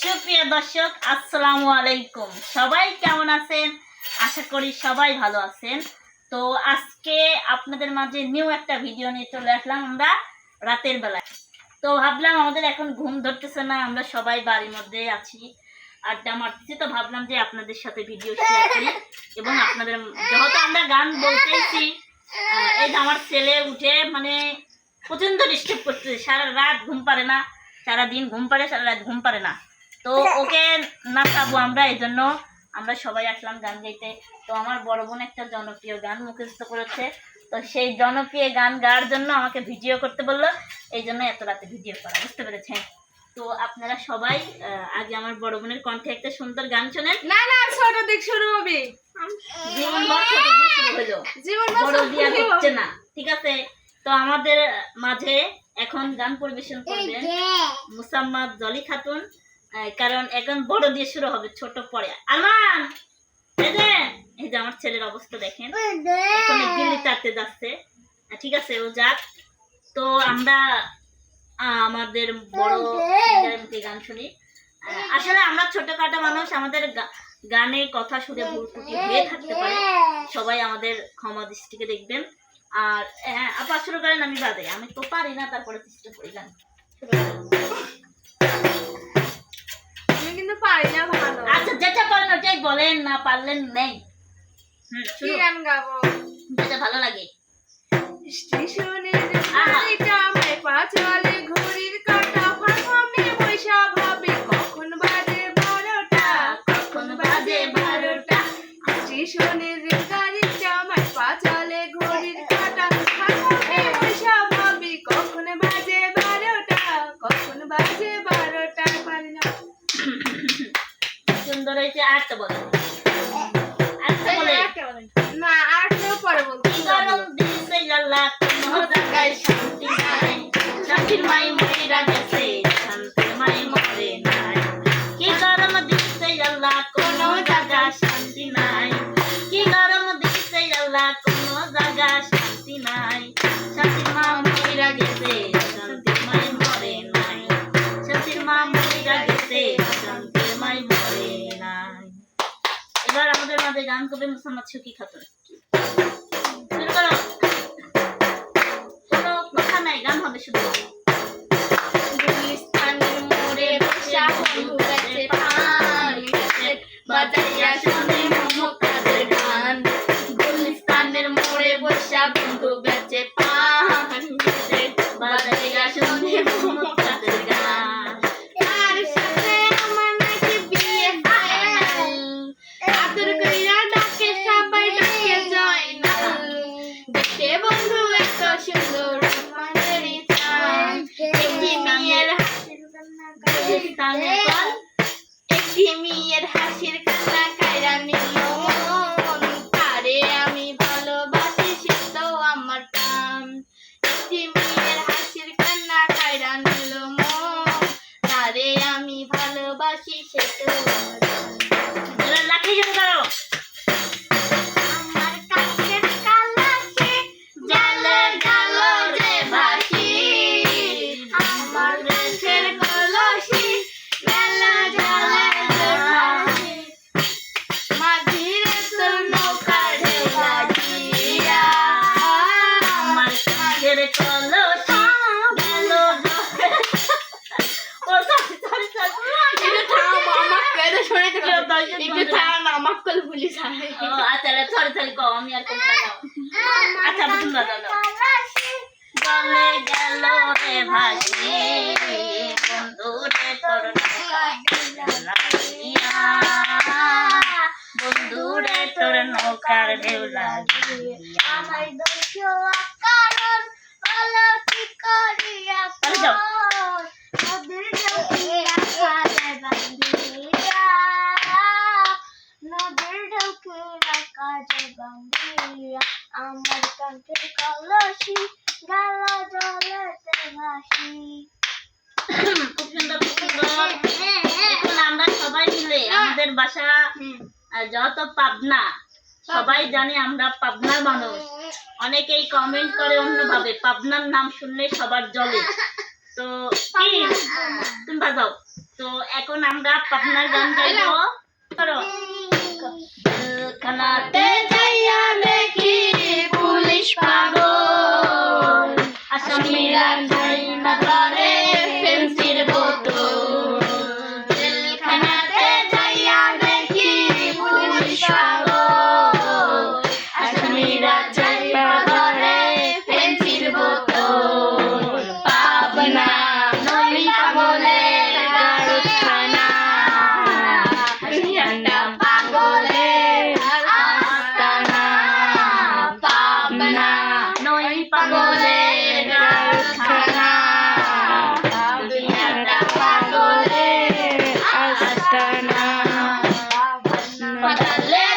সুপ্রিয় দর্শক, আসসালামু আলাইকুম। সবাই কেমন আছেন? আশা করি সবাই ভালো আছেন। তো আজকে আপনাদের মাঝে নিউ একটা ভিডিও নিয়ে চলে আসলাম আমরা রাতের বেলায়। তো ভাবলাম আমাদের এখন ঘুম ধরতেছে না, আমরা সবাই বাড়ির মধ্যে আছি। আড্ডা মারতেছি, তো ভাবলাম যে আপনাদের সাথে ভিডিও শেয়ার করি এবং আপনাদের যেহেতু আমরা গান বলতেছি এই যে আমার ছেলে উঠে মানে প্রচণ্ড ডিস্টার্ব করতেছে। সারা রাত ঘুম পারে না, সারা দিন ঘুম পারে, সারা রাত ঘুম পারে না। তো ওকে না খাব আমরা এই জন্য আমরা সবাই আসলাম গান গাইতে। তো আমার বড় বোন একটা জনপ্রিয় গান মুখস্থ করেছে। তো সেই জনপ্রিয় গান গাওয়ার জন্য আমাকে ভিডিও করতে বলল এই জন্য এত রাতে ভিডিও করা বুঝতে পেরেছেন? তো আপনারা সবাই আগে আমার বড় বোনের কণ্ঠে একটা সুন্দর গান শোনেন। না না ছোট দিক শুরু হবে। জীবন ছোট দিয়ে শুরু হলো জীবন বড় দিয়া হচ্ছে না ঠিক আছে? তো আমাদের মাঝে এখন গান পরিবেশন করবেন মুসাম্মদ জলি খাতুন। কারণ এখন বড় দিয়ে শুরু হবে ছোট পরে। আলমান এই যে এই যে আমার ছেলের অবস্থা দেখেন। এখন চারতে যাচ্ছে। ঠিক আছে ও যাক। তো আমরা আমাদের বড় গান শুনি। আসলে আমরা ছোটখাটো মানুষ আমাদের গানে কথা শুনে ভুল ত্রুটি হয়ে থাকতে পারে। সবাই আমাদের ক্ষমা দৃষ্টিকে দেখবেন। আর হ্যাঁ আপা শুরু করেন আমি বাদে। আমি তো পারি না তারপরে চেষ্টা করি গান। শুরু কিন্তু পারি না ভালো। আচ্ছা যেটা পারেন ওটাই বলেন না পারলেন নেই। কি গান গাবো? যেটা ভালো লাগে। স্টেশনের গাড়িটা আমায় পা চলে ঘড়ির কাঁটা ফাঁকামে বৈশা ভাবে কখন বাজে বারোটা? কখন বাজে বারোটা? স্টেশনের আরেকটা বলেন আরেকটা বলেন না আর পরে বলতে গরম দিছে আল্লাহ কোনো জায়গায় শান্তি নাই। শান্তির মাই মরিরা গেছে শান্তির মাই মরে নাই। কি গরম দিছে আল্লাহ কোনো জায়গা শান্তি নাই। কি গরম দিছে আল্লাহ কোনো জায়গা শান্তি নাই। শান্তির মা মরিরা গেছে মাঝে গান করবে মোসাম্মদ সুকি খাতুন শুরু করো। কোনো কথা নাই গান হবে শুধু। গুলিস্তানের কল একটি মেয়ের আচ্ছা সরি সরি কও আমি আর কোনটা আচ্ছা তোমরা দাও। গলে গেল রে ভাসি বন্ধু রে তোর বন্ধু রে তোর নৌকার ঢেউ লাগিয়া। আমার দোষ কারণ কি করিয়া নদীর ঢেউকিয়া কালে বান্ধিয়া নদীর ঢেউকিয়া কাজে বান্ধিয়া আমার কান্তের কলসি গালা জলেতে ভাসি খুব সুন্দর খুব সুন্দর এখন আমরা সবাই মিলে আমাদের বাসা যত পাবনা সবাই জানে আমরা পাবনার মানুষ। অনেকেই কমেন্ট করে অন্যভাবে পাবনার নাম শুনলে সবার জলে। তো তুমি বাজাও। তো এখন আমরা পাবনার গান গাইবো। করো। খানাতে যাইয়া Paralelo.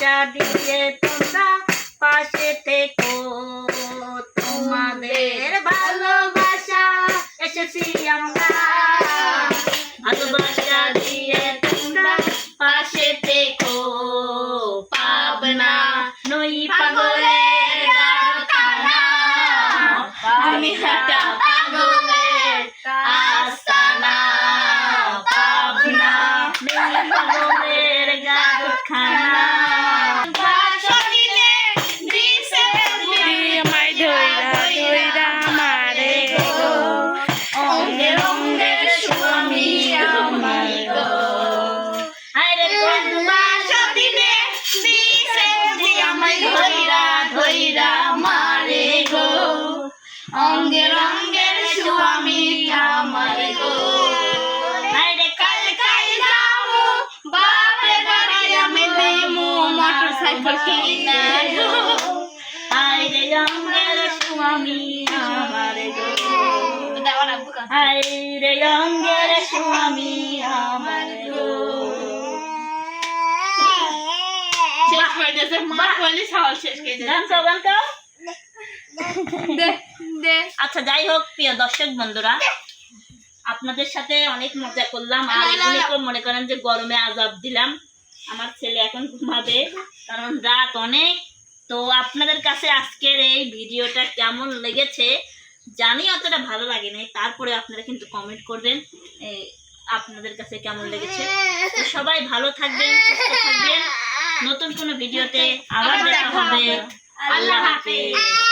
ভালোবাসা দিয়ে তোমরা পাশে থেকো। মোটরসাইকেল কিনা গো। অঙ্গের স্বামী আমার গো। আরে অঙ্গের স্বামী আমার গো। শেষ করে দিয়েছে মা বলি সাওয়াল শেষ করে দিয়েছে গান গাও গান গাও দে দে। আচ্ছা যাই হোক প্রিয় দর্শক বন্ধুরা আপনাদের সাথে অনেক মজা করলাম। আর মনে করেন যে গরমে আজাব দিলাম। আমার ছেলে এখন ঘুমাবে। কারণ রাত অনেক। তো আপনাদের কাছে আজকের এই ভিডিওটা কেমন লেগেছে জানি অতটা ভালো লাগে নাই। তারপরে আপনারা কিন্তু কমেন্ট করবেন আপনাদের কাছে কেমন লেগেছে। সবাই ভালো থাকবেন সুস্থ থাকবেন। নতুন কোনো ভিডিওতে আবার দেখা হবে। আল্লাহ হাফেজ।